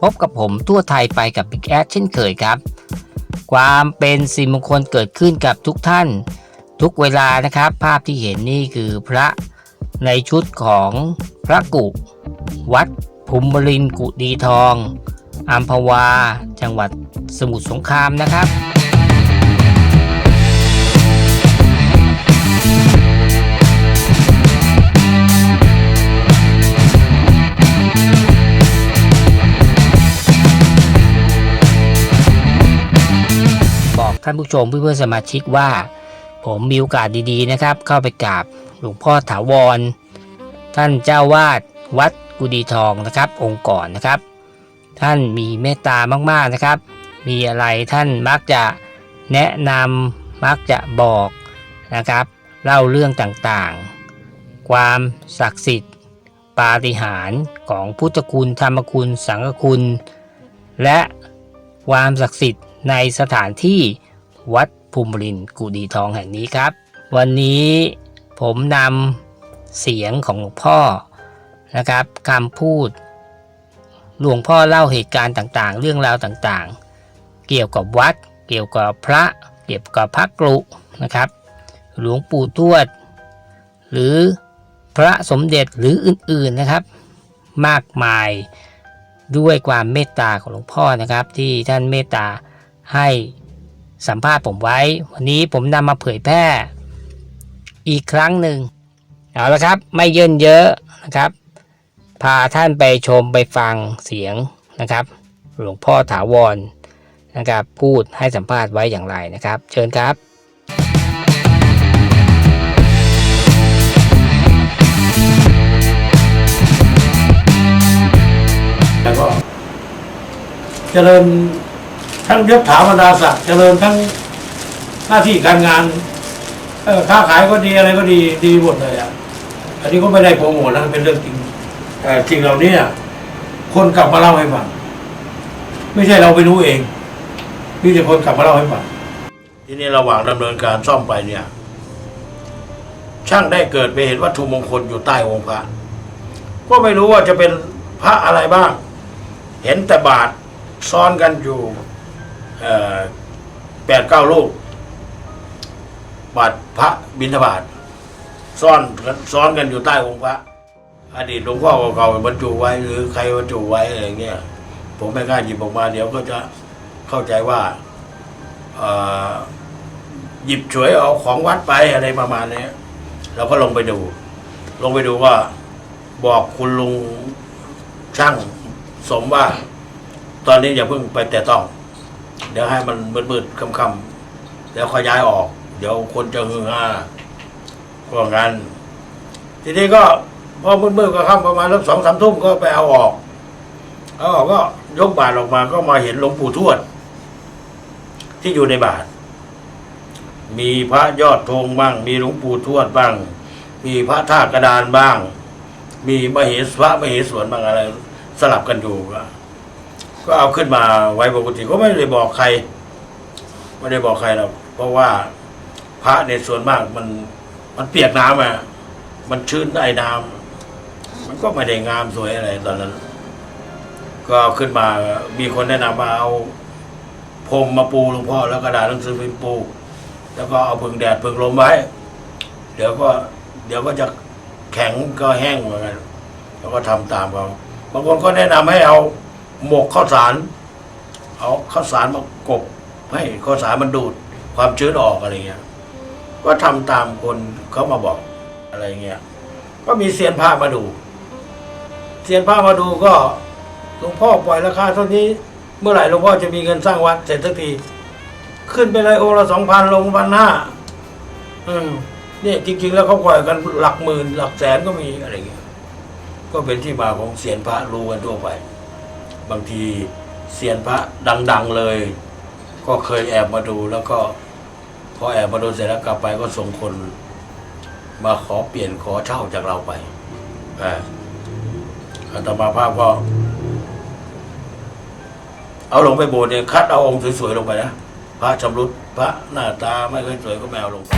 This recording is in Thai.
พบกับผมทั่วไทยไปกับ Big a อเช่นเคยครับ ความเป็นสิริมงคลเกิดขึ้นกับทุกท่าน ทุกเวลานะครับ ภาพที่เห็นนี่คือพระในชุดของพระกุ วัดภูมิรินกุดีทองอัมพวา จังหวัดสมุทรสงครามนะครับ ท่านผู้ชมเพื่อนๆสมาชิกว่า ผมมีโอกาสดีๆนะครับ เข้าไปกราบหลวงพ่อถาวร ท่านเจ้าวาดวัดกุดีทองนะครับ องค์ก่อนนะครับ ท่านมีเมตตามากๆนะครับ มีอะไรท่านมักจะแนะนำมักจะบอกนะครับ เล่าเรื่องต่างๆ ความศักดิ์สิทธิ์ ปาฏิหาริย์ของพุทธคุณธรรมคุณ สังฆคุณ และความศักดิ์สิทธิ์ในสถานที่ วัดภูมิรินกุดีทองแห่งนี้ครับ วันนี้ผมนำเสียงของหลวงพ่อนะครับคำพูด หลวงพ่อเล่าเหตุการณ์ต่างๆ เรื่องราวต่างๆ เกี่ยวกับวัด เกี่ยวกับพระ เกี่ยวกับพระกรุนะครับ หลวงปู่ทวด หรือพระสมเด็จหรืออื่นๆนะครับ มากมายด้วยความเมตตาของหลวงพ่อนะครับ ที่ท่านเมตตาให้ สัมภาษณ์ผมไว้ วันนี้ผมนำมาเผยแพร่ อีกครั้งหนึ่งเอาละครับ ไม่เยินเยอะนะครับ พาท่านไปชมไปฟังเสียงนะครับ หลวงพ่อถาวรนะครับ พูดให้สัมภาษณ์ไว้อย่างไรนะครับ เชิญครับแล้วก็เจริญ ทั้งยศถาบรรดาศักดิ์เจริญทั้งหน้าที่การงาน เออค้าขายก็ดีอะไรก็ดีดีหมดเลยอะอันนี้ก็ไม่ได้โปรโมทนะเป็นเรื่องจริงแต่จริงเหล่านี้คนกลับมาเล่าให้ฟังไม่ใช่เราไปรู้เองนี่แต่คนกลับมาเล่าให้ฟังทีนี้ระหว่างดำเนินการซ่อมไปเนี่ย ช่างได้เกิดไปเห็นวัตถุมงคลอยู่ใต้องค์พระก็ไม่รู้ว่าจะเป็นพระอะไรบ้าง เห็นแต่บาทซ้อนกันอยู่ แปดเก้าลูก บาทพระบิณฑบาตซ่อนซ้อนกันอยู่ใต้องค์พระ อดีตหลวงพ่อเก่าๆบรรจุไว้หรือใครบรรจุไว้อะไรเงี้ยผมไม่กล้าหยิบออกมา เดี๋ยวก็จะเข้าใจว่าหยิบฉวยเอาของวัดไปอะไรประมาณนี้เราก็ลงไปดู ลงไปดูว่า บอกคุณลุงช่างสมว่า ตอนนี้อย่าเพิ่งไปแต่ต้อง ดี๋ยวให้มันมืดๆค่ำๆแล้วค่อยย้ายออก เดี๋ยวคนจะฮือฮาก็งั้นทีนี้ก็พอมืดๆก็ค่ำประมาณสักสองสามทุ่มก็ไปเอาออกเอาออกก็ยกบาทออกมาก็มาเห็นหลวงปู่ทวด ที่อยู่ในบาท มีพระยอดธงบ้าง มีหลวงปู่ทวดบ้าง มีพระธาตุกระดานบ้าง มีมเหสพระมเหสวนบ้างอะไร สลับกันอยู่ก็ ก็เอาขึ้นมาไว้ปกติก็ไม่ได้บอกใคร ไม่ได้บอกใครหรอกเพราะว่าพระในส่วนมากมันมันเปียกน้ำอะมันชื้นไอ้น้ำมันก็ไม่ได้งามสวยอะไรตอนนั้น ก็เอาขึ้นมามีคนแนะนำมาเอาพรมมาปูหลวงพ่อแล้วกระดาษหนังสือพิมพ์ปู แล้วก็เอาพึ่งแดดพึ่งลมไว้ เดี๋ยวก็เดี๋ยวก็จะแข็งก็แห้งเหมือนกันแล้วก็ทำตามเขาบางคนก็แนะนำให้เอา หมกข้าวสาร เอาข้าวสารมากบให้ข้าวสารมันดูดความชื้นออกอะไรเงี้ย ก็ทำตามคนเขามาบอกอะไรเงี้ย ก็มีเซียนพระมาดู เซียนพระมาดูก็หลวงพ่อปล่อยราคาเท่านี้ เมื่อไหร่หลวงพ่อจะมีเงินสร้างวัดเสร็จสักที ขึ้นไปเลยโอละสองพันลงพันห้าอืมเนี่ยจริง ๆ แล้วเขาปล่อยกันหลักหมื่นหลักแสนก็มีอะไรเงี้ย ก็เป็นที่มาของเสียนพระรู้กันทั่วไป บางทีเสียนพระดัง ๆเลย ก็เคยแอบมาดูแล้วก็พอแอบมาดูเสร็จแล้วกลับไปก็ส่งคนมาขอเปลี่ยนขอเช่าจากเราไปอาอาตมาภาพก็เอาลงไปโบสถ์เนี่ยคัดเอาองค์สวยๆลงไปนะพระชำรุดพระหน้าตาไม่ค่อยสวยก็ไม่เอาลงไป